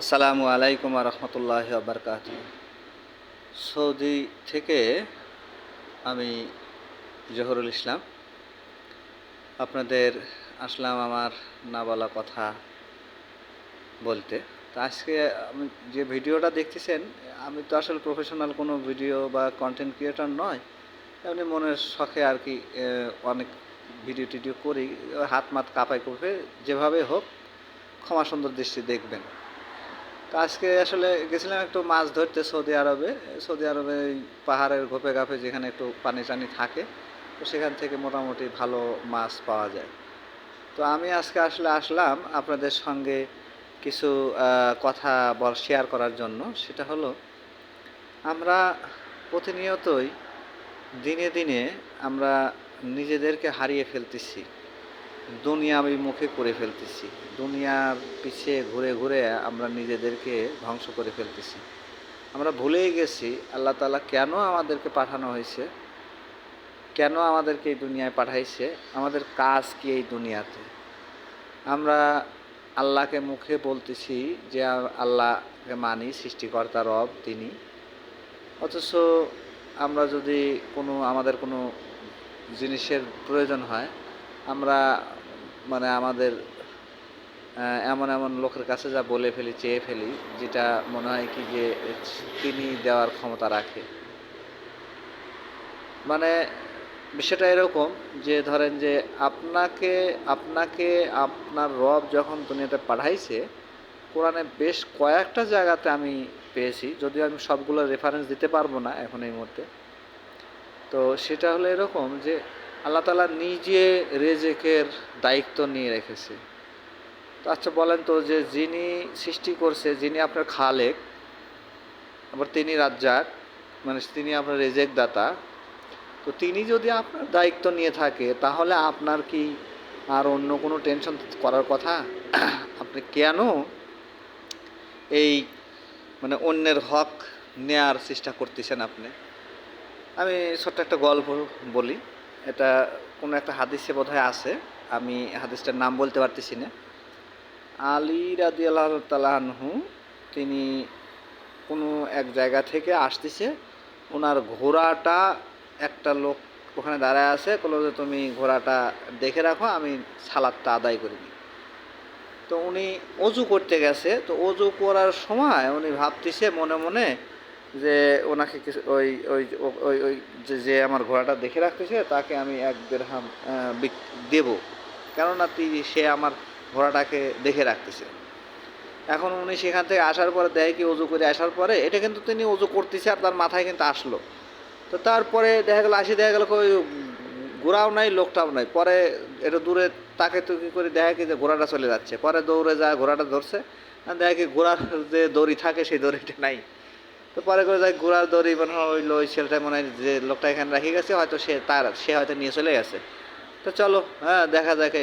আসসালামু আলাইকুম রহমতুল্লাহ বারকাত সৌদি থেকে আমি জহরুল ইসলাম। আপনাদের আসলাম আমার না বলা কথা বলতে। তো আজকে আমি যে ভিডিওটা দেখতেছেন, আমি তো আসলে প্রফেশনাল কোনো ভিডিও বা কন্টেন্ট ক্রিয়েটর নয়। এমনি মনের শখে আর কি অনেক ভিডিও টিডিও করি হাত মাত কাঁপাই কুপে যেভাবে হোক, ক্ষমা সুন্দর দৃষ্টি দেখবেন। তো আজকে আসলে গেছিলাম একটু মাছ ধরতে সৌদি আরবে। সৌদি আরবে পাহাড়ের ঘোপে গাপে যেখানে একটু পানি টানি থাকে, তো সেখান থেকে মোটামুটি ভালো মাছ পাওয়া যায়। তো আমি আজকে আসলে আসলাম আপনাদের সঙ্গে কিছু কথা বল শেয়ার করার জন্য। সেটা হলো, আমরা প্রতিনিয়তই দিনে দিনে আমরা নিজেদেরকে হারিয়ে ফেলতেছি। দুনিয়াবি মুখে করে ফেলতেছি। দুনিয়ার পিছে ঘুরে ঘুরে আমরা নিজেদেরকে ধ্বংস করে ফেলতেছি। আমরা ভুলেই গেছি, আল্লাহ তাআলা কেন আমাদেরকে পাঠানো হয়েছে? কেন আমাদেরকে এই দুনিয়ায় পাঠাইছে? আমাদের কাজ কি এই দুনিয়াতে? আমরা আল্লাহকে মুখে বলতেছি যে আল্লাহকে মানি, সৃষ্টিকর্তা রব, তিনি। অথচ আমরা যদি কোনো, আমাদের কোনো জিনিসের প্রয়োজন হয় আমরা মানে আমাদের এমন এমন লোকের কাছে যা বলে ফেলি, চেয়ে ফেলি, যেটা মনে হয় কি যে তিনি দেওয়ার ক্ষমতা রাখে। মানে বিষয়টা এরকম যে ধরেন যে আপনাকে আপনাকে, আপনার রব যখন দুনিয়াতে পাঠাইছে, কোরআনে বেশ কয়েকটা জায়গাতে আমি পেয়েছি, যদিও আমি সবগুলো রেফারেন্স দিতে পারব না এখন এই মুহূর্তে। তো সেটা হলো এরকম যে আল্লাহ তালা নিজে রেজেকের দায়িত্ব নিয়ে রেখেছে। তো আচ্ছা বলেন তো যে যিনি সৃষ্টি করছে, যিনি আপনার খালেক, আবার তিনি রাজ্জাক মানে তিনি আপনার রেজেক দাতা তো তিনি যদি আপনার দায়িত্ব নিয়ে থাকে, তাহলে আপনার কি আর অন্য কোনো টেনশন করার কথা? আপনি কেন এই মানে অন্যের হক নেয়ার চেষ্টা করতেছেন আপনি? আমি ছোট্ট একটা গল্প বলি। এটা কোনো একটা হাদিসে বোধহয় আছে। আমি হাদিসটার নাম বলতে পারতেছি না। আলী রাদি আল্লাহ তিনি কোনো এক জায়গা থেকে আসতেছে, ওনার ঘোড়াটা একটা লোক ওখানে দাঁড়ায় আছে বলল যে তুমি ঘোড়াটা দেখে রাখো, আমি সালাদটা আদায় করে নিই। তো উনি অজু করতে গেছে, তো অজু করার সময় উনি ভাবতেছে মনে মনে যে ওনাকে কিছু ওই ওই ওই ওই যে আমার ঘোড়াটা দেখে রাখতেছে তাকে আমি এক দেড়হাম আহ, বিক- দেবো। কেননা তিনি সে আমার ঘোড়াটাকে দেখে রাখতেছে। এখন উনি সেখান থেকে আসার পরে দেয় কি অজু করে আসার পরে এটা কিন্তু তিনি অজু করতেছে আর তার মাথায় কিন্তু আসলো। তো তারপরে দেখা গেল আসি দেখা গেলো ওই ঘোড়াও নাই লোকটাও নাই। পরে একটু দূরে তাকে তো কী করে দেখা কি যে ঘোড়াটা চলে যাচ্ছে। পরে দৌড়ে যায় ঘোড়াটা ধরছে। দেখা কি ঘোড়ার যে দড়ি থাকে সেই দড়িটা নাই। তো পরে করে যাই ঘোড়ার দড়ি মনে হয় ওই ওই ছেলেটা মনে হয় যে লোকটা এখানে রেখে গেছে, হয়তো সে তার, সে হয়তো নিয়ে চলে গেছে। তো চলো হ্যাঁ দেখা যাক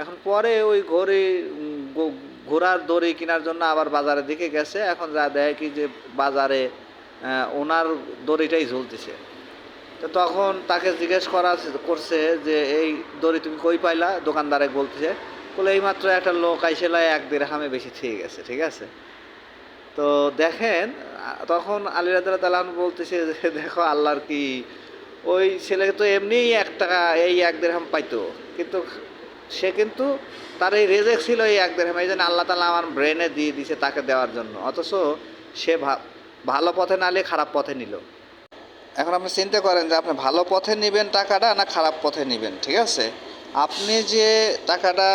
এখন পরে ওই ঘড়ি ঘোড়ার দড়ি কেনার জন্য আবার বাজারের দিকে গেছে। এখন যা দেয় কি যে বাজারে ওনার দড়িটাই ঝুলতেছে। তো তখন তাকে জিজ্ঞেস করা করছে যে, এই দড়ি তুমি কই পাইলা? দোকানদারে বলতেছে, বলে এইমাত্র একটা লোক আইসেলাই এক দেড় হামে বেশি থেকে গেছে, ঠিক আছে? তো দেখেন, তখন আলী রাদা তালান বলতেছে যে, দেখো আল্লাহর কি, ওই ছেলে তো এমনিই এক টাকা, এই এক দেড়হাম পাইতো। কিন্তু সে কিন্তু তার এই রেজেক ছিল এই এক দেড়হাম, এই জন্য আল্লাহ তালা আমার ব্রেনে দিয়ে দিছে তাকে দেওয়ার জন্য। অথচ সে ভালো পথে না নিয়ে খারাপ পথে নিল। এখন আপনি চিন্তা করেন যে, আপনি ভালো পথে নেবেন টাকাটা না খারাপ পথে নেবেন, ঠিক আছে? আপনি যে টাকাটা,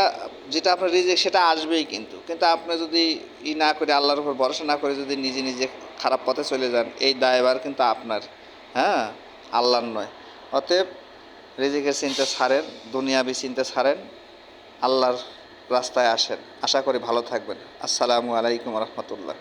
যেটা আপনার রিজেক্ট সেটা আসবেই কিন্তু। কিন্তু আপনি যদি ই না করে আল্লাহর উপর ভরসা না করে যদি নিজে নিজে খারাপ পথে চলে যান, এই দায়বার কিন্তু আপনার। হ্যাঁ? আল্লাহর নয়। অতএব রিজিকের চিন্তা ছাড়েন, দুনিয়াবি চিন্তা ছাড়েন, আল্লাহর রাস্তায় আসেন। আশা করি ভালো থাকবেন। আসসালামু আলাইকুম রহমতুল্লাহ।